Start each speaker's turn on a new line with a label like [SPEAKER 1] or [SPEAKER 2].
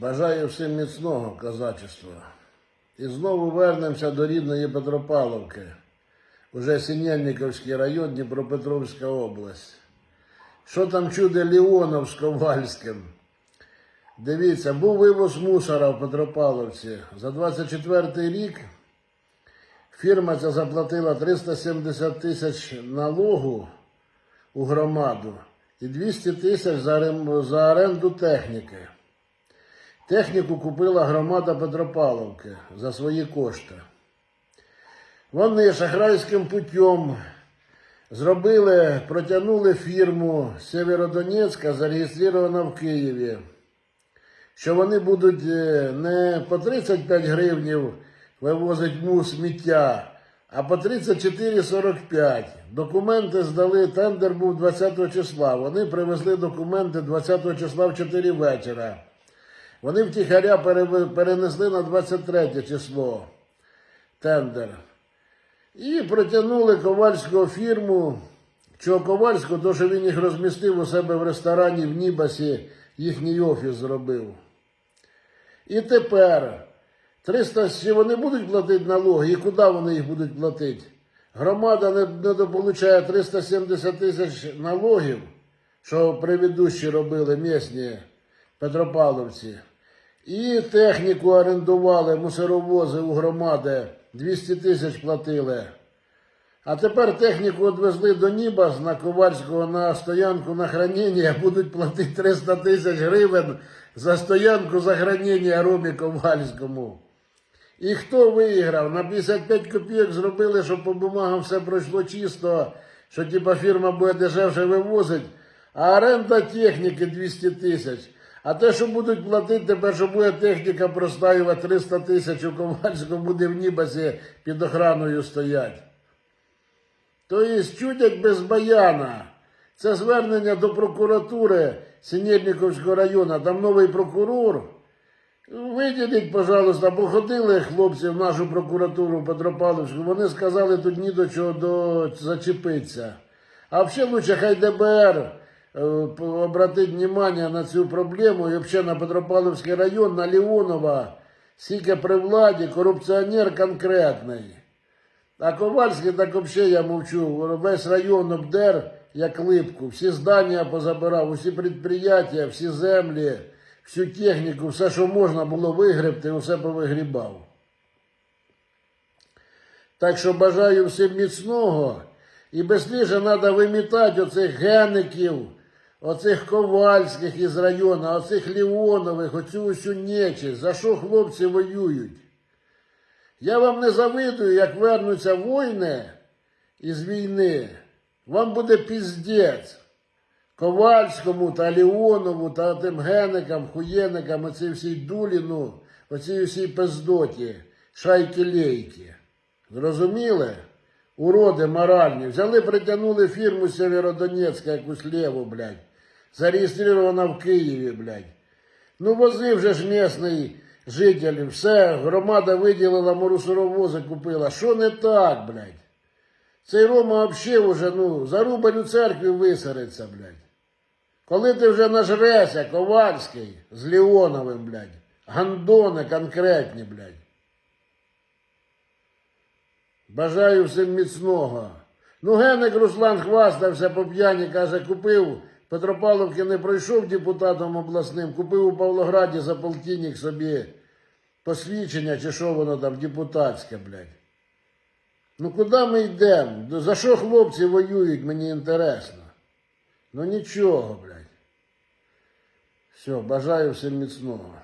[SPEAKER 1] Бажаю всім міцного козачества. І знову вернемося до рідної Петропавловки, уже Синельниковський район, Дніпропетровська область. Що там чуде Леонов з Ковальським? Дивіться, був вивоз мусора в Петропавловці. За 24 рік фірма ця заплатила 370 тисяч налогу у громаду і 200 тисяч за оренду техніки. Техніку купила громада Петропавловки за свої кошти. Вони шахрайським путем зробили, протягнули фірму Сєвєродонецька, зареєстрована в Києві, що вони будуть е, не по 35 гривнів вивозити му сміття, а по 34,45. Документи здали, тендер був 20 числа. Вони привезли документи 20 числа в 4 вечора. Вони втіхаря перенесли на 23 число тендер. І протягнули ковальську фірму. Чого Ковальського, то що він їх розмістив у себе в ресторані в Нібасі, їхній офіс зробив. І тепер 300, чи вони будуть платити налоги і куди вони їх будуть платити? Громада не, дополучає 370 тисяч налогів, що предыдущі робили місні Петропавловці. І техніку орендували, мусоровози у громади 200 тисяч платили. А тепер техніку відвезли до Нібас на Ковальського на стоянку на хранення, будуть платити 300 тисяч гривень за стоянку за хранення Ромі Ковальському. І хто виграв? На 55 копійок зробили, щоб по бумагам все пройшло чисто, що типа фірма буде дешевше вивозити, а оренда техніки 200 тисяч. А те, що будуть платити тепер, що буде техніка простаювати 300 тисяч у Ковальському, буде в Нібасі під охраною стоять. Тобто чудять без баяна. Це звернення до прокуратури Синельниковського району. Там новий прокурор. Виділіть, пожалуйста, бо ходили хлопці в нашу прокуратуру Петропавловську. Вони сказали тут ні до чого до... зачепитися. А взагалі лучше хай ДБР обратить внимание на цю проблему і взагалі на Петропавловський район, на Леонова, скільки при владі, корупціонер конкретний. А Ковальський так взагалі я мовчу. Весь район обдер, як липку. Всі здання позабирав, усі підприємства, всі землі, всю техніку, все, що можна було вигребти, усе повигрібав. Так що бажаю всім міцного. І безліше треба вимітати оцих геників, оцих ковальських із району, оцих Леонових, оцю усю нечість. За що хлопці воюють? Я вам не завидую, як вернуться воїни із війни. Вам буде піздець. Ковальському та Леонову та тим геникам, хуєникам, оцій всій дуліну, оцій всій пиздоті, шайки-лейки. Зрозуміли? Уроди моральні. Взяли, притягнули фірму Сєвєродонецька, якусь леву, блядь. Зареєстрована в Києві, блядь. Ну, возив вже ж місний житель, все, громада виділила, мусоровози купила. Що не так, блядь? Цей Рома взагалі вже, ну, за рубль у церкві висариться, блядь. Коли ти вже нажрешся, Ковальський, з Леоновим, блядь, гандони конкретні, блядь. Бажаю всім міцного. Ну, Генек Руслан хвастався по п'яні, каже, купив. Петропавловки не пройшов депутатом обласним, купив у Павлограді за полтинник собі посвідчення, чи що воно там, депутатське, блядь. Ну куди ми йдемо? За що хлопці воюють, мені інтересно. Ну нічого, блядь. Все, бажаю всім міцного.